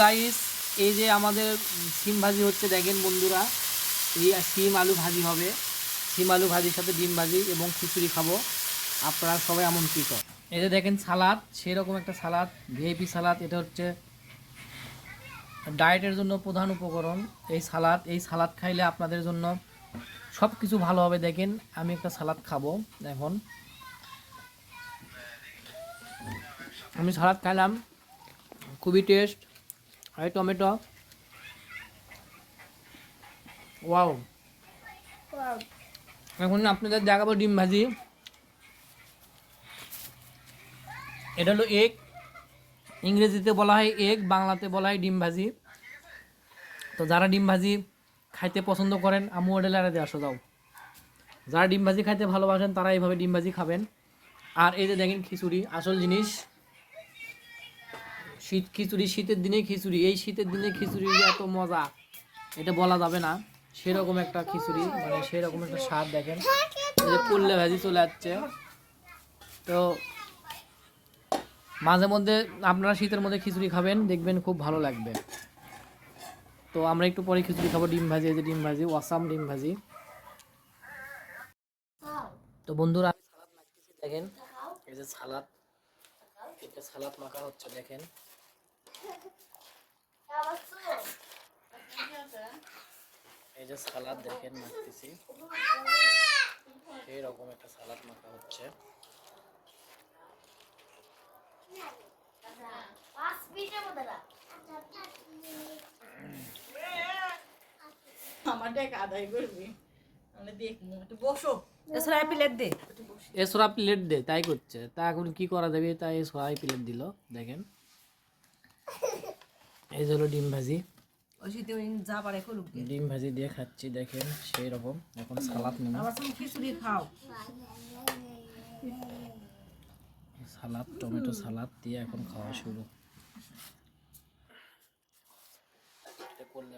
Guys এই যে আমাদের সিম ভাজি হচ্ছে, দেখেন বন্ধুরা, এই সিম আলু ভাজি হবে। সিম আলু ভাজির সাথে ডিম ভাজি এবং খিচুড়ি খাব। আপনারা সবাই আমন্ত্রিত। এই যে দেখেন সালাদ, সেরকম একটা সালাদ ভিআইপি সালাদ, এটা হচ্ছে ডায়েটের জন্য প্রধান উপকরণ। এই সালাদ এই সালাদ খাইলে আপনাদের জন্য সব কিছু ভালো হবে। দেখেন, আমি একটা সালাদ খাব এখন আমি সালাদ খাইলাম, খুবই টেস্ট আর টমেটো। ওয়াও। এখন আপনাদের দেখাবো ডিম ভাজি। এটা হলো এগ ইংরেজিতে বলা হয় এগ বাংলাতে বলা হয় ডিম ভাজি। তো যারা ডিম ভাজি খাইতে পছন্দ করেন আমু হোটেলে আসো যাও। যারা ডিম ভাজি খাইতে ভালোবাসেন তারা এইভাবে ডিম ভাজি খাবেন। আর এই যে দেখেন খিচুড়ি আসল জিনিস। শীত খিচুড়ি, শীতের দিনে খিচুড়ি। এই শীতের দিনে খিচুড়ি এত মজা, এটা বলা যাবে না। সেরকম একটা খিচুড়ি মানে সেরকম একটা স্বাদ দেখেন। পুল্লে ভাজি চলে যাচ্ছে তো মাঝে মধ্যে আপনারা শীতের মধ্যে খিচুড়ি খাবেন, দেখবেন খুব ভালো লাগবে। তো আমরা একটু পরে খিচুড়ি খাব, ডিম ভাজি, এই যে ডিম ভাজি, ওয়াসাম ডিম ভাজি। তো বন্ধুরা দেখেন। এই যে সালাদ। সালাদ মাখা হচ্ছে, দেখেন। এই যে সালাদ দেখেন মাখতেছি। এইরকম একটা সালাদ মাখা হচ্ছে। আমার টাকা আদায় করবি আমরা দেখব। একটু বসো। এছাড়া প্লেট দে। এসরা প্লেট দে তাই করছে। তা এখন কি করা যাবে? তাই সরাই প্লেট দিল দেখেন। এই হলো ডিম ভাজি। ডিম ভাজি দিয়ে খাচ্ছি দেখেন সেই রকম। এখন সালাদ নেব। খিচুড়ি খাও। সালাদ টমেটো সালাদ দিয়ে এখন খাওয়া শুরু। এটা করলে